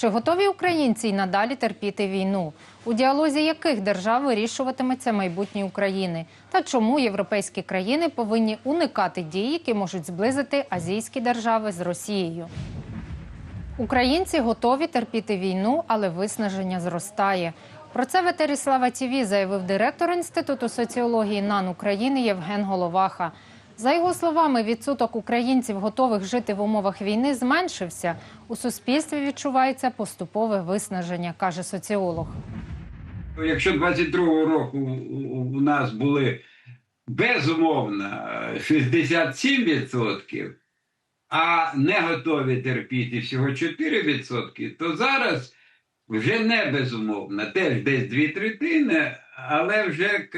Чи готові українці й надалі терпіти війну? У діалозі яких держав вирішуватиметься майбутнє України? Та чому європейські країни повинні уникати дій, які можуть зблизити азійські держави з Росією? Українці готові терпіти війну, але виснаження зростає. Про це в етері Слава ТІВІ заявив директор Інституту соціології НАН України Євген Головаха. За його словами, відсоток українців, готових жити в умовах війни, зменшився. У суспільстві відчувається поступове виснаження, каже соціолог. Якщо 22-го року у- нас були безумовно е, 67%, а не готові терпіти всього 4%, то зараз вже не безумовно, теж десь дві третини, але вже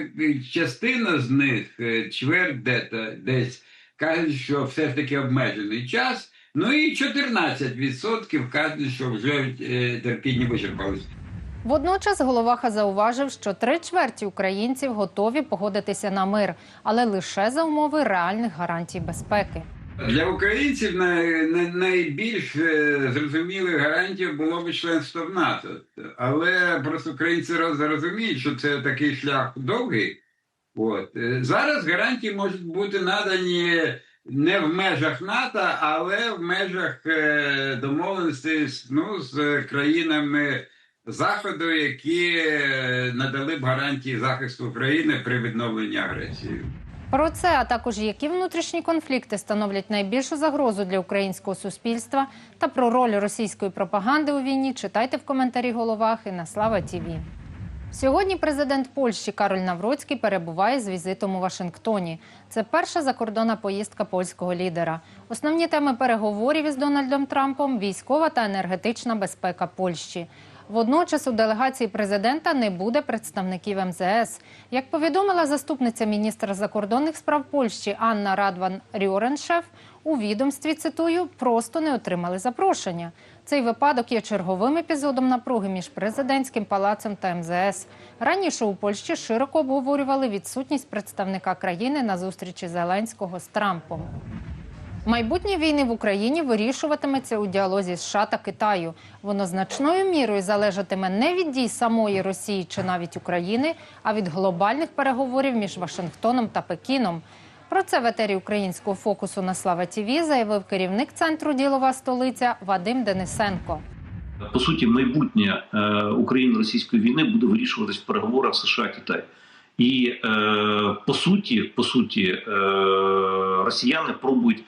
частина з них, е, чверть де-то, десь кажуть, що все ж таки обмежений час. Ну і 14% кажуть, що вже е, терпіння вичерпалось. Водночас Головаха зауважив, що три чверті українців готові погодитися на мир, але лише за умови реальних гарантій безпеки. Для українців най, най, найбільш е, зрозумілою гарантією було б членство в НАТО. Але просто українці розуміють, що це такий шлях довгий. От. Е, Зараз гарантії можуть бути надані не в межах НАТО, але в межах е, домовленості з, ну, з країнами Заходу, які надали б гарантії захисту України при відновленні агресії. Про це, а також які внутрішні конфлікти становлять найбільшу загрозу для українського суспільства та про роль російської пропаганди у війні, читайте в коментарі Головахи на Слава Тіві. Сьогодні президент Польщі Кароль Навроцький перебуває з візитом у Вашингтоні. Це перша закордонна поїздка польського лідера. Основні теми переговорів із Дональдом Трампом військова та енергетична безпека Польщі. Водночас у делегації президента не буде представників МЗС. Як повідомила заступниця міністра закордонних справ Польщі Анна Радван Рюреншеф, у відомстві цитую просто не отримали запрошення. Цей випадок є черговим епізодом напруги між президентським палацем та МЗС. Раніше у Польщі широко обговорювали відсутність представника країни на зустрічі Зеленського з Трампом. Майбутнє війни в Україні вирішуватиметься у діалозі США та Китаю. Воно значною мірою залежатиме не від дій самої Росії чи навіть України, а від глобальних переговорів між Вашингтоном та Пекіном. Про це в етері українського фокусу на Слава ТІВІ заявив керівник центру Ділова столиця Вадим Денисенко. По суті, майбутнє е, Україно-російської війни буде вирішуватись в переговорах США Китай. І е, по суті, по суті, е, росіяни пробують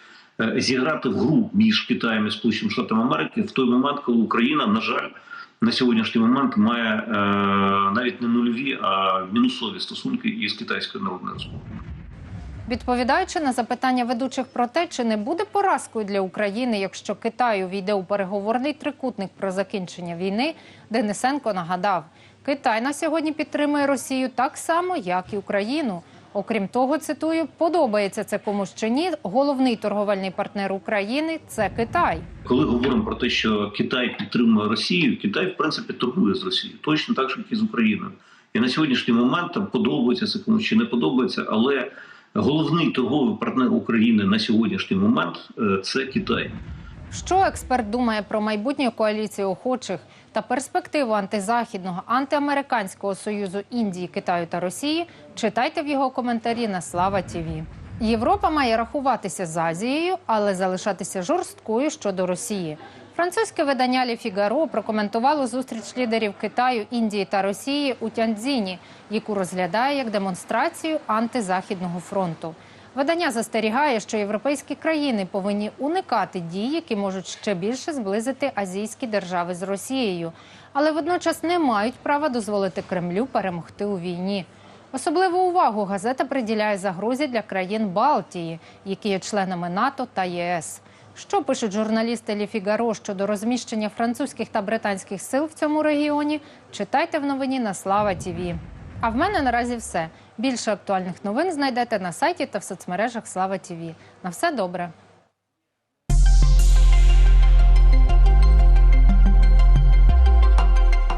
зіграти в гру між Китаєм і Сполученими Штатами Америки в той момент, коли Україна, на жаль, на сьогоднішній момент має е, навіть не нульові, а мінусові стосунки із Китайською Народною Республікою. Відповідаючи на запитання ведучих про те, чи не буде поразкою для України, якщо Китай увійде у переговорний трикутник про закінчення війни, Денисенко нагадав, Китай на сьогодні підтримує Росію так само, як і Україну. Окрім того, цитую, подобається це комусь чи ні. Головний торговельний партнер України це Китай. Коли говоримо про те, що Китай підтримує Росію, Китай в принципі торгує з Росією, точно так же, як і з Україною. І на сьогоднішній момент там подобається це комусь чи не подобається, але головний торговий партнер України на сьогоднішній момент е, це Китай. Що експерт думає про майбутню коаліцію охочих та перспективу антизахідного антиамериканського союзу Індії, Китаю та Росії? Читайте в його коментарі на Слава ТІВІ. Європа має рахуватися з Азією, але залишатися жорсткою щодо Росії. Французьке видання Лі Фігаро прокоментувало зустріч лідерів Китаю, Індії та Росії у Тяньцзіні, яку розглядає як демонстрацію антизахідного фронту. Видання застерігає, що європейські країни повинні уникати дій, які можуть ще більше зблизити азійські держави з Росією, але водночас не мають права дозволити Кремлю перемогти у війні. Особливу увагу газета приділяє загрозі для країн Балтії, які є членами НАТО та ЄС. Що пишуть журналісти Лі Фігаро щодо розміщення французьких та британських сил в цьому регіоні? Читайте в новині на Слава ТІВІ. А в мене наразі все. Більше актуальних новин знайдете на сайті та в соцмережах Слава ТІВІ. На все добре.